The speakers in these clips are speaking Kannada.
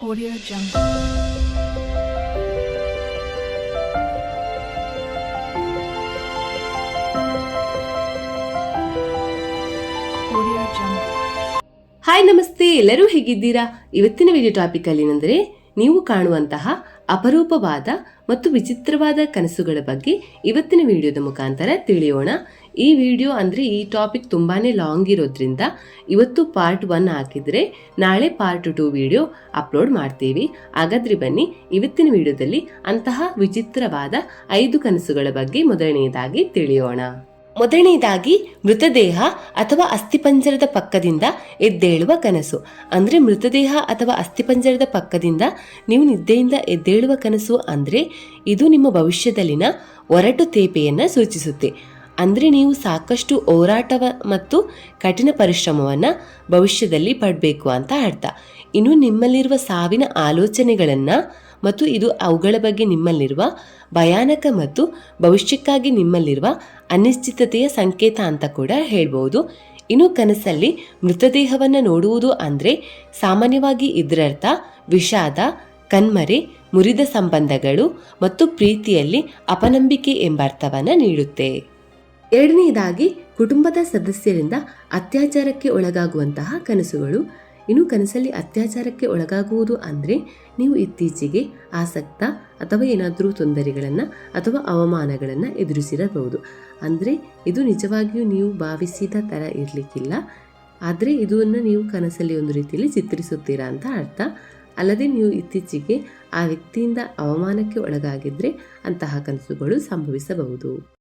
Audio Jungle. ಹಾಯ್ ನಮಸ್ತೆ ಎಲ್ಲರೂ ಹೇಗಿದ್ದೀರಾ? ಇವತ್ತಿನ ವಿಡಿಯೋ ಟಾಪಿಕ್ ಅಲ್ಲಿ ಏನಂದ್ರೆ ನೀವು ಕಾಣುವಂತಹ ಅಪರೂಪವಾದ ಮತ್ತು ವಿಚಿತ್ರವಾದ ಕನಸುಗಳ ಬಗ್ಗೆ ಇವತ್ತಿನ ವಿಡಿಯೋದ ಮುಖಾಂತರ ತಿಳಿಯೋಣ. ಈ ವಿಡಿಯೋ ಅಂದರೆ ಈ ಟಾಪಿಕ್ ತುಂಬಾನೇ ಲಾಂಗ್ ಇರೋದ್ರಿಂದ ಇವತ್ತು ಪಾರ್ಟ್ ಒನ್ ಹಾಕಿದರೆ ನಾಳೆ ಪಾರ್ಟ್ ಟು ವಿಡಿಯೋ ಅಪ್ಲೋಡ್ ಮಾಡ್ತೀವಿ. ಹಾಗಾದ್ರೆ ಬನ್ನಿ, ಇವತ್ತಿನ ವಿಡಿಯೋದಲ್ಲಿ ಅಂತಹ ವಿಚಿತ್ರವಾದ ಐದು ಕನಸುಗಳ ಬಗ್ಗೆ ಮೊದಲನೆಯದಾಗಿ ತಿಳಿಯೋಣ. ಮೊದಲನೆಯದಾಗಿ ಮೃತದೇಹ ಅಥವಾ ಅಸ್ಥಿಪಂಜರದ ಪಕ್ಕದಿಂದ ಎದ್ದೇಳುವ ಕನಸು. ಅಂದ್ರೆ ಮೃತದೇಹ ಅಥವಾ ಅಸ್ಥಿಪಂಜರದ ಪಕ್ಕದಿಂದ ನೀವು ನಿದ್ದೆಯಿಂದ ಎದ್ದೇಳುವ ಕನಸು ಅಂದ್ರೆ ಇದು ನಿಮ್ಮ ಭವಿಷ್ಯದಲ್ಲಿನ ಒರಟು ತೇಪೆಯನ್ನು ಸೂಚಿಸುತ್ತೆ. ಅಂದ್ರೆ ನೀವು ಸಾಕಷ್ಟು ಹೋರಾಟವ ಮತ್ತು ಕಠಿಣ ಪರಿಶ್ರಮವನ್ನು ಭವಿಷ್ಯದಲ್ಲಿ ಪಡಬೇಕು ಅಂತ ಅರ್ಥ. ಇನ್ನು ನಿಮ್ಮಲ್ಲಿರುವ ಸಾವಿನ ಆಲೋಚನೆಗಳನ್ನು ಮತ್ತು ಇದು ಅವುಗಳ ಬಗ್ಗೆ ನಿಮ್ಮಲ್ಲಿರುವ ಭಯಾನಕ ಮತ್ತು ಭವಿಷ್ಯಕ್ಕಾಗಿ ನಿಮ್ಮಲ್ಲಿರುವ ಅನಿಶ್ಚಿತತೆಯ ಸಂಕೇತ ಅಂತ ಕೂಡ ಹೇಳ್ಬೋದು. ಇನ್ನು ಕನಸಲ್ಲಿ ಮೃತದೇಹವನ್ನು ನೋಡುವುದು ಅಂದರೆ ಸಾಮಾನ್ಯವಾಗಿ ಇದರರ್ಥ ವಿಷಾದ, ಕಣ್ಮರೆ, ಮುರಿದ ಸಂಬಂಧಗಳು ಮತ್ತು ಪ್ರೀತಿಯಲ್ಲಿ ಅಪನಂಬಿಕೆ ಎಂಬ ಅರ್ಥವನ್ನು ನೀಡುತ್ತೆ. ಎರಡನೆಯದಾಗಿ ಕುಟುಂಬದ ಸದಸ್ಯರಿಂದ ಅತ್ಯಾಚಾರಕ್ಕೆ ಒಳಗಾಗುವಂತಹ ಕನಸುಗಳು. ಇನ್ನು ಕನಸಲ್ಲಿ ಅತ್ಯಾಚಾರಕ್ಕೆ ಒಳಗಾಗುವುದು ಅಂದರೆ ನೀವು ಇತ್ತೀಚೆಗೆ ಆಸಕ್ತ ಅಥವಾ ಏನಾದರೂ ತೊಂದರೆಗಳನ್ನು ಅಥವಾ ಅವಮಾನಗಳನ್ನು ಎದುರಿಸಿರಬಹುದು. ಅಂದರೆ ಇದು ನಿಜವಾಗಿಯೂ ನೀವು ಭಾವಿಸಿದ ಥರ ಇರಲಿಕ್ಕಿಲ್ಲ. ಆದರೆ ಇದನ್ನು ನೀವು ಕನಸಲ್ಲಿ ಒಂದು ರೀತಿಯಲ್ಲಿ ಚಿತ್ರಿಸುತ್ತೀರಾ ಅಂತ ಅರ್ಥ. ಅಲ್ಲದೆ ನೀವು ಇತ್ತೀಚೆಗೆ ಆ ವ್ಯಕ್ತಿಯಿಂದ ಅವಮಾನಕ್ಕೆ ಒಳಗಾಗಿದ್ದರೆ ಅಂತಹ ಕನಸುಗಳು ಸಂಭವಿಸಬಹುದು.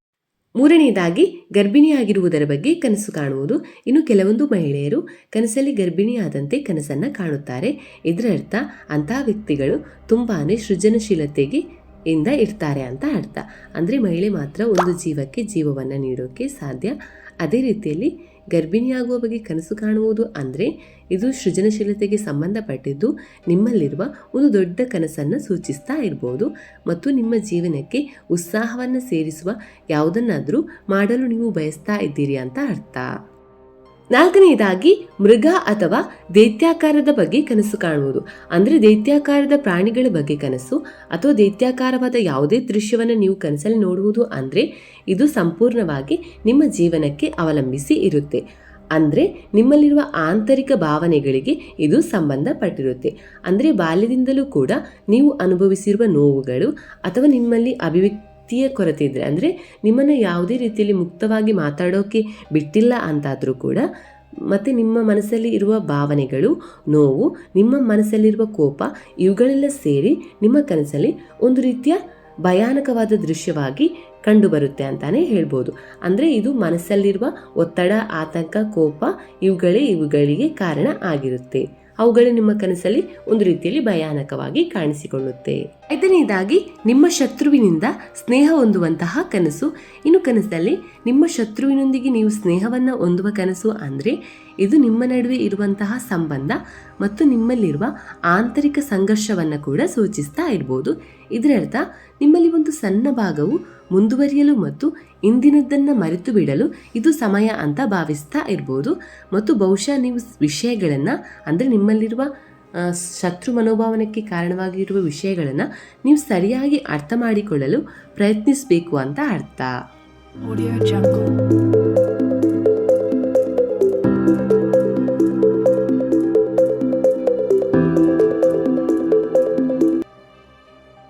ಮೂರನೆಯದಾಗಿ ಗರ್ಭಿಣಿಯಾಗಿರುವುದರ ಬಗ್ಗೆ ಕನಸು ಕಾಣುವುದು. ಇನ್ನು ಕೆಲವೊಂದು ಮಹಿಳೆಯರು ಕನಸಲ್ಲಿ ಗರ್ಭಿಣಿಯಾದಂತೆ ಕನಸನ್ನು ಕಾಣುತ್ತಾರೆ. ಇದರ ಅರ್ಥ ಅಂತಹ ವ್ಯಕ್ತಿಗಳು ತುಂಬಾ ಸೃಜನಶೀಲತೆಗೆ ಇಂದ ಇರ್ತಾರೆ ಅಂತ ಅರ್ಥ. ಅಂದರೆ ಮಹಿಳೆ ಮಾತ್ರ ಒಂದು ಜೀವಕ್ಕೆ, ಜೀವವನ್ನು ನೀಡೋಕ್ಕೆ ಸಾಧ್ಯ ಅದೇ ರೀತಿಯಲ್ಲಿ ಗರ್ಭಿಣಿಯಾಗುವ ಬಗ್ಗೆ ಕನಸು ಕಾಣುವುದು ಅಂದರೆ ಇದು ಸೃಜನಶೀಲತೆಗೆ ಸಂಬಂಧಪಟ್ಟಿದ್ದು ನಿಮ್ಮಲ್ಲಿರುವ ಒಂದು ದೊಡ್ಡ ಕನಸನ್ನು ಸೂಚಿಸ್ತಾ ಇರ್ಬೋದು ಮತ್ತು ನಿಮ್ಮ ಜೀವನಕ್ಕೆ ಉತ್ಸಾಹವನ್ನು ಸೇರಿಸುವ ಯಾವುದನ್ನಾದರೂ ಮಾಡಲು ನೀವು ಬಯಸ್ತಾ ಇದ್ದೀರಿ ಅಂತ ಅರ್ಥ. ನಾಲ್ಕನೆಯದಾಗಿ ಮೃಗ ಅಥವಾ ದೈತ್ಯಾಕಾರದ ಬಗ್ಗೆ ಕನಸು ಕಾಣುವುದು. ಅಂದರೆ ದೈತ್ಯಾಕಾರದ ಪ್ರಾಣಿಗಳ ಬಗ್ಗೆ ಕನಸು ಅಥವಾ ದೈತ್ಯಾಕಾರವಾದ ಯಾವುದೇ ದೃಶ್ಯವನ್ನು ನೀವು ಕನಸಲ್ಲಿ ನೋಡುವುದು ಅಂದರೆ ಇದು ಸಂಪೂರ್ಣವಾಗಿ ನಿಮ್ಮ ಜೀವನಕ್ಕೆ ಅವಲಂಬಿಸಿ ಇರುತ್ತೆ. ಅಂದರೆ ನಿಮ್ಮಲ್ಲಿರುವ ಆಂತರಿಕ ಭಾವನೆಗಳಿಗೆ ಇದು ಸಂಬಂಧಪಟ್ಟಿರುತ್ತೆ. ಅಂದರೆ ಬಾಲ್ಯದಿಂದಲೂ ಕೂಡ ನೀವು ಅನುಭವಿಸಿರುವ ನೋವುಗಳು ಅಥವಾ ನಿಮ್ಮಲ್ಲಿ ಅಭಿವ್ಯಕ್ತಿಯ ಕೊರತೆ ಇದ್ದರೆ ಅಂದರೆ ನಿಮ್ಮನ್ನು ಯಾವುದೇ ರೀತಿಯಲ್ಲಿ ಮುಕ್ತವಾಗಿ ಮಾತಾಡೋಕೆ ಬಿಟ್ಟಿಲ್ಲ ಅಂತಾದರೂ ಕೂಡ ಮತ್ತು ನಿಮ್ಮ ಮನಸ್ಸಲ್ಲಿ ಇರುವ ಭಾವನೆಗಳು, ನೋವು, ನಿಮ್ಮ ಮನಸ್ಸಲ್ಲಿರುವ ಕೋಪ ಇವುಗಳೆಲ್ಲ ಸೇರಿ ನಿಮ್ಮ ಕನಸಲ್ಲಿ ಒಂದು ರೀತಿಯ ಭಯಾನಕವಾದ ದೃಶ್ಯವಾಗಿ ಕಂಡುಬರುತ್ತೆ ಅಂತಲೇ ಹೇಳ್ಬೋದು. ಅಂದರೆ ಇದು ಮನಸ್ಸಲ್ಲಿರುವ ಒತ್ತಡ, ಆತಂಕ, ಕೋಪ ಇವುಗಳೇ ಇವುಗಳಿಗೆ ಕಾರಣ ಆಗಿರುತ್ತೆ. ಅವುಗಳು ನಿಮ್ಮ ಕನಸಲ್ಲಿ ಒಂದು ರೀತಿಯಲ್ಲಿ ಭಯಾನಕವಾಗಿ ಕಾಣಿಸಿಕೊಳ್ಳುತ್ತೆ. ಐದನೇದಾಗಿ, ನಿಮ್ಮ ಶತ್ರುವಿನಿಂದ ಸ್ನೇಹ ಹೊಂದುವಂತಹ ಕನಸು. ಇನ್ನು ಕನಸಲ್ಲಿ ನಿಮ್ಮ ಶತ್ರುವಿನೊಂದಿಗೆ ನೀವು ಸ್ನೇಹವನ್ನು ಹೊಂದುವ ಕನಸು ಅಂದರೆ, ಇದು ನಿಮ್ಮ ನಡುವೆ ಇರುವಂತಹ ಸಂಬಂಧ ಮತ್ತು ನಿಮ್ಮಲ್ಲಿರುವ ಆಂತರಿಕ ಸಂಘರ್ಷವನ್ನು ಕೂಡ ಸೂಚಿಸ್ತಾ ಇರ್ಬೋದು. ಇದರರ್ಥ, ನಿಮ್ಮಲ್ಲಿ ಒಂದು ಸಣ್ಣ ಭಾಗವು ಮುಂದುವರಿಯಲು ಮತ್ತು ಇಂದಿನದ್ದನ್ನು ಮರೆತು ಬಿಡಲು ಇದು ಸಮಯ ಅಂತ ಭಾವಿಸ್ತಾ ಇರ್ಬೋದು. ಮತ್ತು ಬಹುಶಃ ನೀವು ವಿಷಯಗಳನ್ನು ಅಂದರೆ ನಿಮ್ಮಲ್ಲಿರುವ ಶತ್ರು ಮನೋಭಾವನಕ್ಕೆ ಕಾರಣವಾಗಿರುವ ವಿಷಯಗಳನ್ನು ನೀವು ಸರಿಯಾಗಿ ಅರ್ಥ ಮಾಡಿಕೊಳ್ಳಲು ಪ್ರಯತ್ನಿಸಬೇಕು ಅಂತ ಅರ್ಥ.